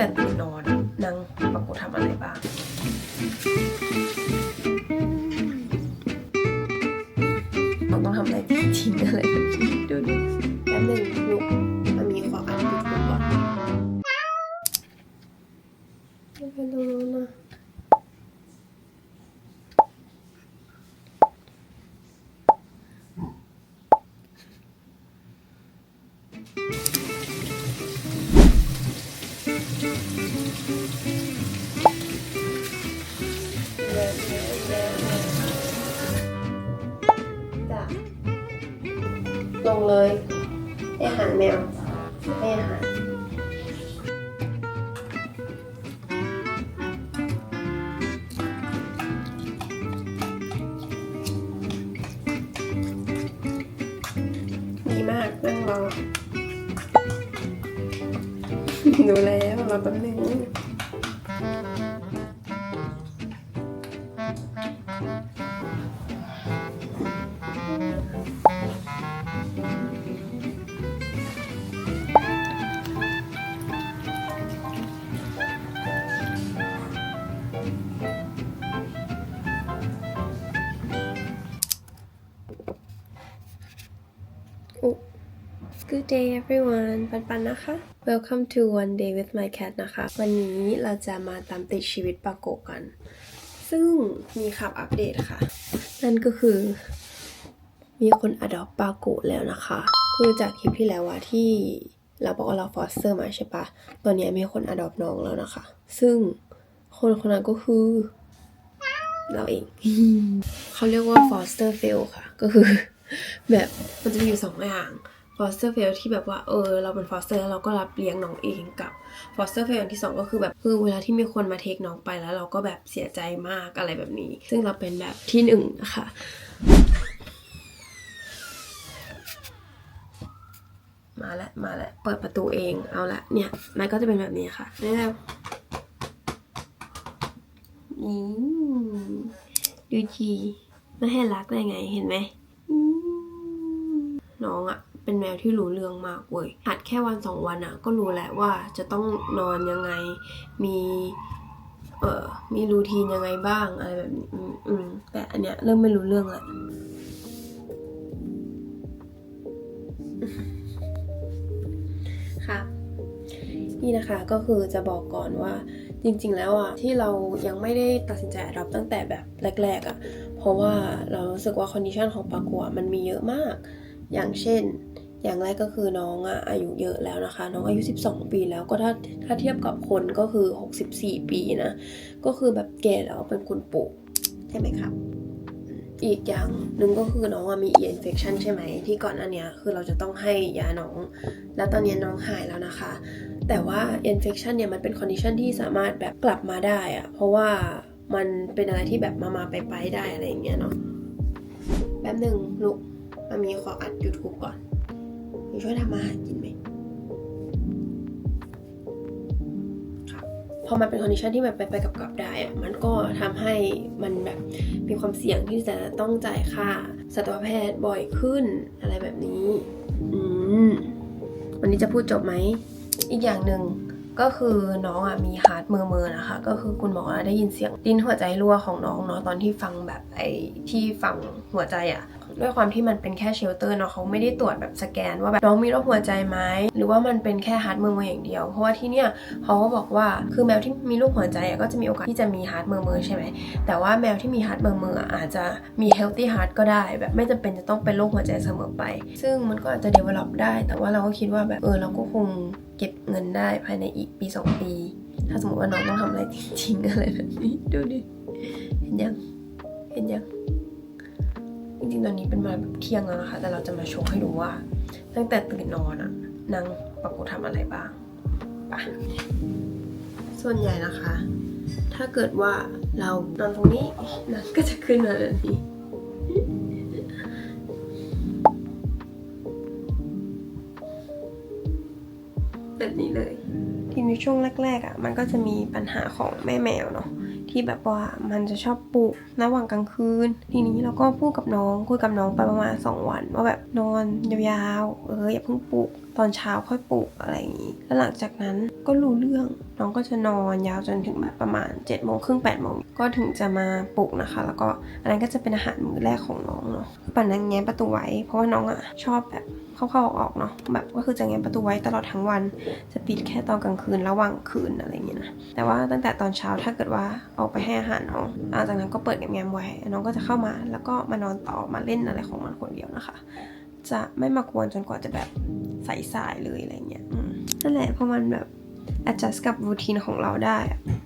แต่ตื่นนอน ลงเลยให้อาหารแมวให้อาหารดีมากนั่งรอ ดูแล้วรอแป๊บนึง Good day everyone ปันปันนะคะ Welcome to One Day with my cat นะคะ วันนี้เราจะมาตามติดชีวิตปาโกกัน ซึ่งมีข่าวอัปเดตค่ะ นั่นก็คือ มีคนอดอปปาโกแล้วนะคะ คือจากคลิปที่แล้วอะที่เราบอกว่าเราฟอสเตอร์มาใช่ปะตอนนี้มีคนอดอปน้องแล้วนะคะ ซึ่งคนคนนั้นก็คือเราเอง เขาเรียกว่า foster fail ค่ะ ก็คือ แบบมันจะมีอยู่สองอย่าง foster fail ที่แบบว่าเออเราเป็น foster แล้วเราก็รับเลี้ยงน้องเองกับ foster fail อย่างที่สองก็คือแบบคือเวลาที่มีคนมาเทคน้องไปแล้วเราก็แบบเสียใจมากอะไรแบบนี้ ซึ่งเราเป็นแบบที่หนึ่งนะคะมาล้วมาล้วเปิดประตูเองเอาละเนี่ยมันก็จะเป็นแบบนี้ค่ะนี่แล้วอืมดูจีไม่ให้รักได้ไงเห็นไหมอืมน้องอะ เป็นแมวที่รู้เรื่องมากเว้ยหัดแค่วันสองวันอะก็รู้แหละว่าจะต้องนอนยังไง มี เออมีรูทีนยังไงบ้างอะไรแบบนี้อืมอืมแต่อันเนี้ยเริ่มไม่รู้เรื่องละค่ะนี่นะคะก็คือจะบอกก่อนว่าจริงๆ แล้วอะที่เรายังไม่ได้ตัดสินใจรับตั้งแต่แบบแรก ๆ อะ เพราะว่าเรารู้สึกว่าคอนดิชันของปากัวมันมีเยอะมาก อย่างเช่น อย่างแรกก็คือน้องอะอายุเยอะแล้วนะคะ น้องอายุ 12 ปีแล้วก็ถ้าถ้าเทียบกับคนก็คือ 64 ปีนะ ก็คือแบบแก่แล้วเป็นคุณปู่ใช่ไหมครับอีกอย่างหนึ่งก็คือน้องอะมี ear infection ใช่ไหมที่ก่อนอันเนี้ยคือเราจะต้องให้ยาน้อง แล้วตอนนี้น้องหายแล้วนะคะ แต่ว่า infection เนี่ยมันเป็น condition ที่สามารถแบบกลับมาได้อะเพราะว่ามันเป็นอะไรที่แบบมามาไปไปได้อะไรอย่างเงี้ยเนาะแป๊บหนึ่งลูกมามีขออัด YouTube ก่อนมี ช่วยทำอาหารกินไหมพอมันเป็น condition ที่แบบไปไปกับกับได้อะมันก็ทำให้มันแบบมีความเสี่ยงที่จะต้องจ่ายค่าสัตวแพทย์บ่อยขึ้นอะไรแบบนี้ อืมวันนี้จะพูดจบไหม อีกอย่างหนึ่งก็คือน้องอะมีฮาร์ดเมอร์เมอร์นะคะ ก็คือคุณหมอได้ยินเสียงดิ้นหัวใจรั่วของน้องเนาะตอนที่ฟังแบบไอ้ที่ฟังหัวใจอะ ด้วยความที่มันเป็นแค่เชลเตอร์เนาะเขาไม่ได้ตรวจแบบสแกน ว่าแบบน้องมีโรคหัวใจไหมหรือว่ามันเป็นแค่ฮาร์ดเมอร์เมอร์อย่างเดียว เพราะว่าที่เนี่ยเขาก็บอกว่าคือแมวที่มีโรคหัวใจอะก็จะมีโอกาสที่จะมีฮาร์ดเมอร์เมอร์ใช่ไหมแต่ว่าแมวที่มีฮาร์ดเมอร์เมอร์อาจจะมีเฮลตี้ฮาร์ดก็ได้ แบบไม่จำเป็นจะต้องเป็นโรคหัวใจเสมอไป ซึ่งมันก็อาจจะ develop ได้ แต่ว่าเราก็คิดว่าแบบเออเราก็คงเก็บเงินได้ภายในอีกปี 2 ปี ถ้าสมมติว่าน้องต้องทำอะไรจริงๆอะไรแบบนี้ดูดิเห็นยังเห็นยัง จริงๆตอนนี้เป็นมาแบบเที่ยงแล้วนะคะ แต่เราจะมาโชว์ให้ดูว่า ตั้งแต่ตื่นนอนอะนางปรากฏทำอะไรบ้างปะส่วนใหญ่นะคะ ถ้าเกิดว่าเรานอนตรงนี้นางก็จะขึ้นมาแบบนี้แบบนี้เลย ทีนี้ช่วงแรกๆอะ มันก็จะมีปัญหาของแม่แมวเนาะ ที่แบบว่ามันจะชอบปลุกระหว่างกลางคืน ทีนี้เราก็พูดกับน้องคุยกับน้องไปประมาณสองวันว่าแบบนอนยาวๆเอออย่าเพิ่งปลุกตอนเช้าค่อยปลุกอะไรอย่างนี้ แล้วหลังจากนั้นก็รู้เรื่องน้องก็จะนอนยาวจนถึงแบบประมาณ7จ็ดโมงครึ่งแปดโมงก็ถึงจะมาปลุกนะคะ แล้วก็อันนั้นก็จะเป็นอาหารมื้อแรกของน้องเนาะปั่นนั้นแง้มประตูไว้ เพราะว่าน้องอะชอบแบบ เข้าๆออกๆเนาะแบบก็คือจะแง้มประตูไว้ตลอดทั้งวัน จะปิดแค่ตอนกลางคืนระหว่างคืนอะไรอย่างเงี้ยนะแต่ว่าตั้งแต่ตอนเช้าถ้าเกิดว่าออกไปให้อาหารน้องหลังจากนั้นก็เปิดแง้มๆไว้ น้องก็จะเข้ามาแล้วก็มานอนต่อมาเล่นอะไรของมันคนเดียวนะคะ จะไม่มากวนจนกว่าจะแบบใส่สายเลยอะไรเงี้ยนั่นแหละพอมันแบบ adjust กับรูทีนของเราได้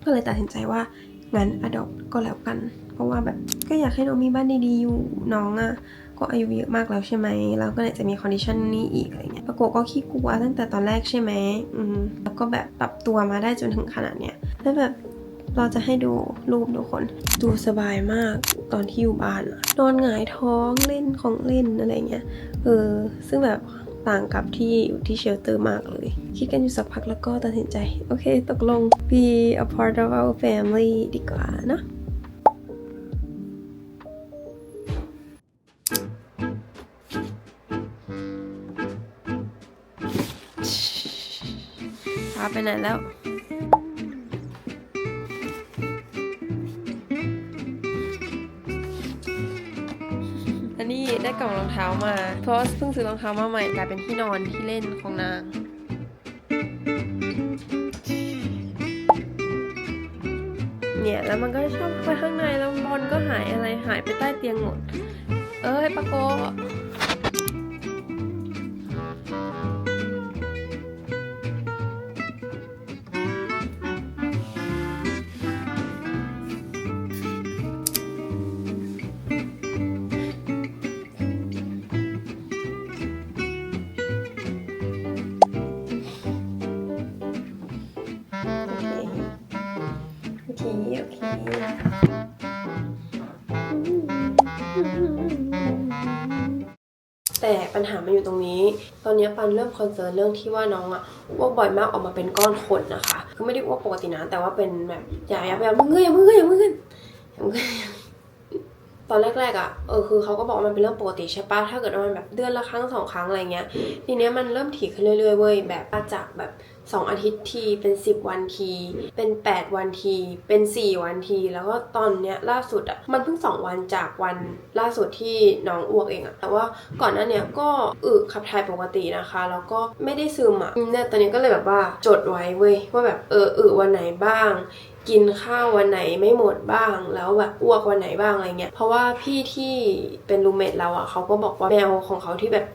ก็เลยตัดสินใจว่างั้น adopt ก็แล้วกัน เพราะว่าแบบก็อยากให้น้องมีบ้านดีๆอยู่น้องอะ ก็อายุเยอะมากแล้วใช่ไหมแล้วก็เลยจะมีคอนดิชันนี้อีกอะไรเงี้ยปรากฏก็ขี้กลัวตั้งแต่ตอนแรกใช่ไหมอืมแล้วก็แบบปรับตัวมาได้จนถึงขนาดเนี้ยแล้วแบบเราจะให้ดูรูปทุกคน ดูสบายมากตอนที่อยู่บ้านนอนหงายท้องเล่นของเล่นอะไรเงี้ยเออซึ่งแบบต่างกับที่อยู่ที่เชลเตอร์มากเลย คิดกันอยู่สักพักแล้วก็ตัดสินใจ โอเค ตกลง be a part of our family ดีกว่าเนะ ไหนแล้วอันนี้ได้กล่องรองเท้ามา เพราะเพิ่งซื้อรองเท้ามาใหม่กลายเป็นที่นอนที่เล่นของนางเนี่ยแล้วมันก็ชอบไปข้างในแล้วบอลก็หายอะไรหายไปใต้เตียงหมด เอ้ยปะโก ปัญหามันอยู่ตรงนี้ ตอนนี้ปันเริ่มคอนเซิร์นเรื่องที่ว่าน้องอะอ้วกบ่อยมากออกมาเป็นก้อนขนนะคะ คือไม่ได้อ้วกปกตินะ แต่ว่าเป็นแบบอย่าอย่าอย่ามึงเงยอย่ามึงเงยอย่ามึงเงยอย่ามึงเงยตอนแรกๆอะเออ คือเขาก็บอกว่ามันเป็นเรื่องปกติใช่ปะถ้าเกิดว่ามันแบบเดือนละครั้งสองครั้งอะไรเงี้ย ทีเนี้ยมันเริ่มถี่ขึ้นเรื่อยๆเว้ย แบบจากแบบ 2 อาทิตย์ทีเป็น 10 วันที เป็น 8 วันที เป็น 4 วันที แล้วก็ตอนเนี้ยล่าสุดอะมันเพิ่ง 2 วันจากวันล่าสุดที่น้องอ้วกเองอะแต่ว่าก่อนหน้าเนี้ยก็อึขับถ่ายปกตินะคะ แล้วก็ไม่ได้ซึมอะเนี่ยตอนนี้ก็เลยแบบว่าจดไว้เว้ยว่าแบบเอออึวันไหนบ้างกินข้าววันไหนไม่หมดบ้าง แล้วแบบอ้วกวันไหนบ้างอะไรเงี้ยเพราะว่าพี่ที่เป็นรูเมทเราอะเขาก็บอกว่าแมวของเขาที่แบบ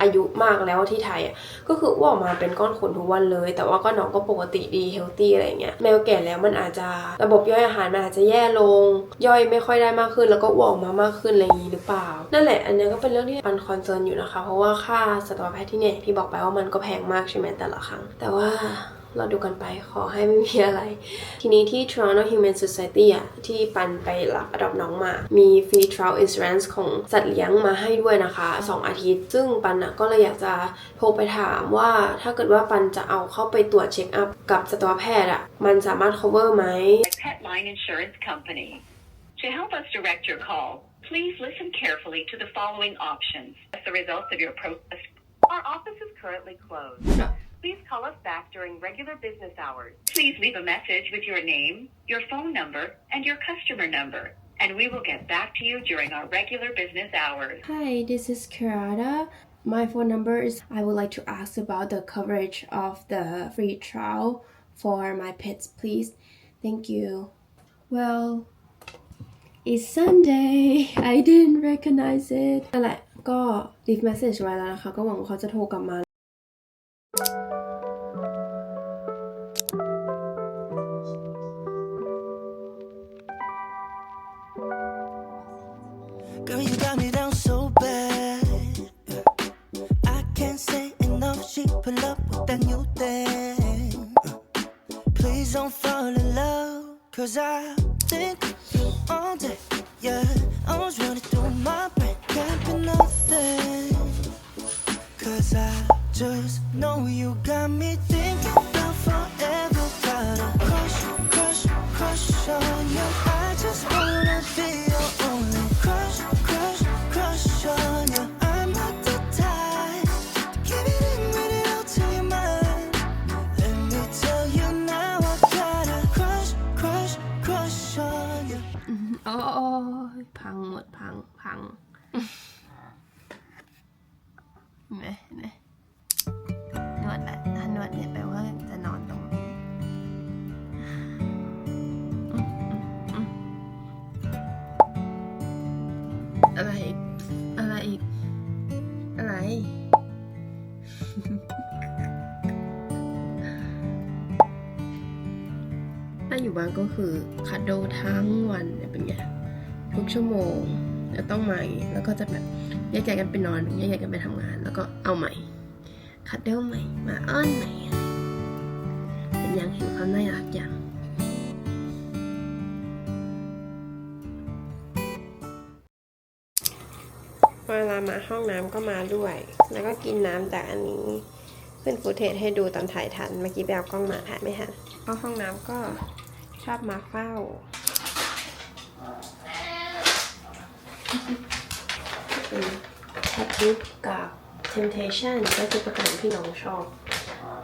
อายุมากแล้วที่ไทยอะก็คืออ้วกออกมาเป็นก้อนขนทุกวันเลย แต่ว่าก็น้องก็ปกติดีเฮลตี้อะไรเงี้ยแมวแก่แล้วมันอาจจะระบบย่อยอาหารมันอาจจะแย่ลง ย่อยไม่ค่อยได้มากขึ้น แล้วก็อ้วกออกมามากขึ้นอะไรอย่างนี้หรือเปล่า นั่นแหละ อันนี้ก็เป็นเรื่องที่ปันคอนเซิร์นอยู่นะคะ เพราะว่าค่าสัตวแพทย์ที่เนี่ยที่บอกไปว่ามันก็แพงมากใช่ไหมแต่ละครั้ง แต่ว่า เราดูกันไปขอให้ไม่มีอะไร ทีนี้ที่ Toronto Human Society อะที่ปันไปรับอดอปน้องมา มี free trial insurance ของสัตว์เลี้ยงมาให้ด้วยนะคะ 2 อาทิตย์ ซึ่งปันอะก็เลยอยากจะโทรไปถามว่าถ้าเกิดว่าปันจะเอาเข้าไปตรวจเช็คอัพกับสัตวแพทย์อะมันสามารถ cover ไหม Pet Line Insurance Company. To help us direct your call, please listen carefully to the following options. As the results of your process, Our office is currently closed. Please call us back during regular business hours. Please leave a message with your name, your phone number, and your customer number, and we will get back to you during our regular business hours. Hi, this is Karada. My phone number is I would like to ask about the coverage of the free trial for my pets, please. Thank you. Well, it's Sunday. I didn't recognize it. But like ก็ leave message ไว้แล้วนะคะ ก็หวังว่าเขาจะโทรกลับมา Girl, you got me down so bad. I can't say enough. She pull up with that new thing. Please don't fall in love. Cause I think of you all day. Yeah, I was running through my brain. Just know you got me thinking about forever. Got a crush, crush, crush on you. I just wanna be your only crush, crush, crush on you. I'm not the type to keep it in, read it out to your mind. Let me tell you now, I got a crush, crush, crush on you. Oh, พังหมดพังพัง แหม่ บ้านก็คือคัดโดทั้งวันเนี่ยเป็นไงทุกชั่วโมงแล้วต้องใหม่แล้วก็จะแบบแยกย้ายกันไปนอนแยกย้ายกันไปทำงาน แล้วก็เอาใหม่ คัดเดิลใหม่ มาอ้อนใหม่เป็นยังเห็นความน่ารักอย่างเวลามาห้องน้ำก็มาด้วย แล้วก็กินน้ำจากอันนี้ขึ้นฟูเทจให้ดูตอนถ่ายทัน เมื่อกี้ไปเอากล้องมาถ่ายไม่ทันเข้าห้องน้ำก็ ชอบมาเฝ้า เป็นแคทดิฟกับ Temptation ก็คือประกันที่น้องชอบ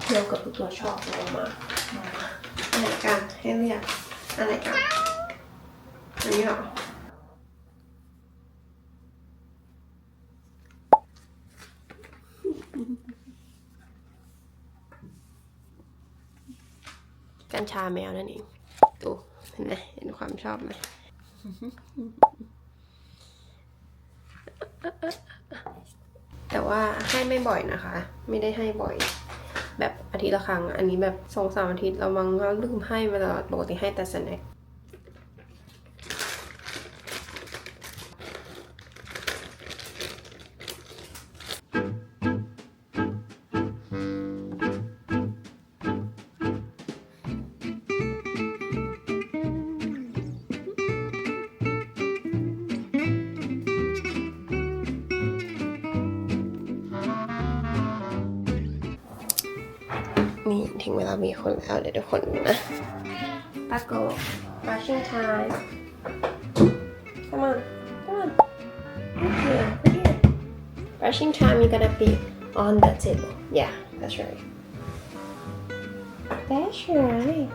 เที่ยวกับทุกตัวชอบลงมาอะไรกันให้เรียกอะไรกันอันนี้หรอกัญชาแมวนั่นเอง เห็นไหมเห็นความชอบไหมแต่ว่าให้ไม่บ่อยนะคะ ไม่ได้ให้บ่อย แบบอาทิตย์ละครั้ง อันนี้แบบสองสามอาทิตย์เรามังก็ลืมให้มาตลอดปกติให้แต่สแน็ค มีคนแล้วเดี๋ยวทุกคนนะปาโก brushing time come on come on right here right here brushing time you're gonna be on the table yeah that's right that's right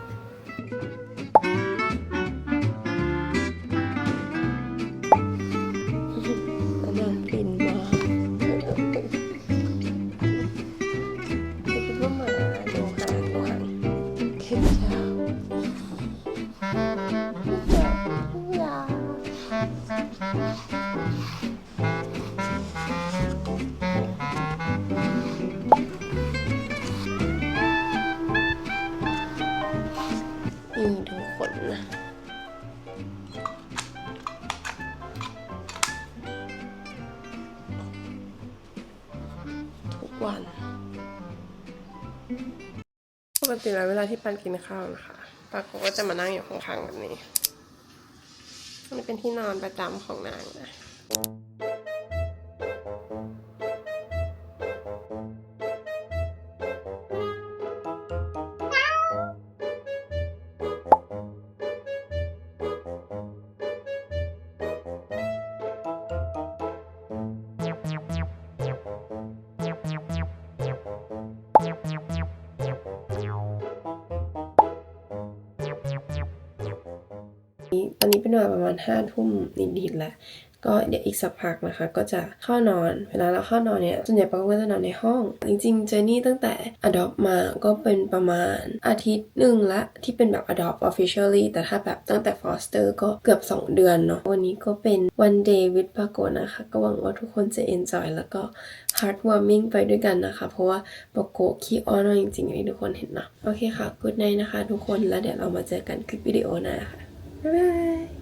ติแล้วเวลาที่ปันกินข้าวนะคะปาโกก็จะมานั่งอยู่ข้างๆแบบนี้มันเป็นที่นอนประจำของนางนะ ตอนนี้เป็นเวลาประมาณห้าทุ่มนิดๆแล้วก็เดี๋ยวอีกสักพักนะคะ ก็จะเข้านอน เวลาเราเข้านอนเนี่ยส่วนใหญ่ปาก็จะนอนในห้อง จริงๆเจอนี่ตั้งแต่ adopt มาก็เป็นประมาณอาทิตย์หนึ่งละที่เป็นแบบ adopt officially แต่ถ้าแบบตั้งแต่ foster ก็เกือบ 2 เดือนเนาะวันนี้ก็เป็น one day with ปาโกนะคะ ก็หวังว่าทุกคนจะ enjoy แล้วก็ heartwarming ไปด้วยกันนะคะ เพราะว่าปาโกขี้อ้อนมาจริงๆอย่างที่ทุกคนเห็นเนาะโอเคค่ะ good night นะคะ ทุกคนแล้วเดี๋ยวเรามาเจอกันคลิปวิดีโอหน้าค่ะ 拜拜。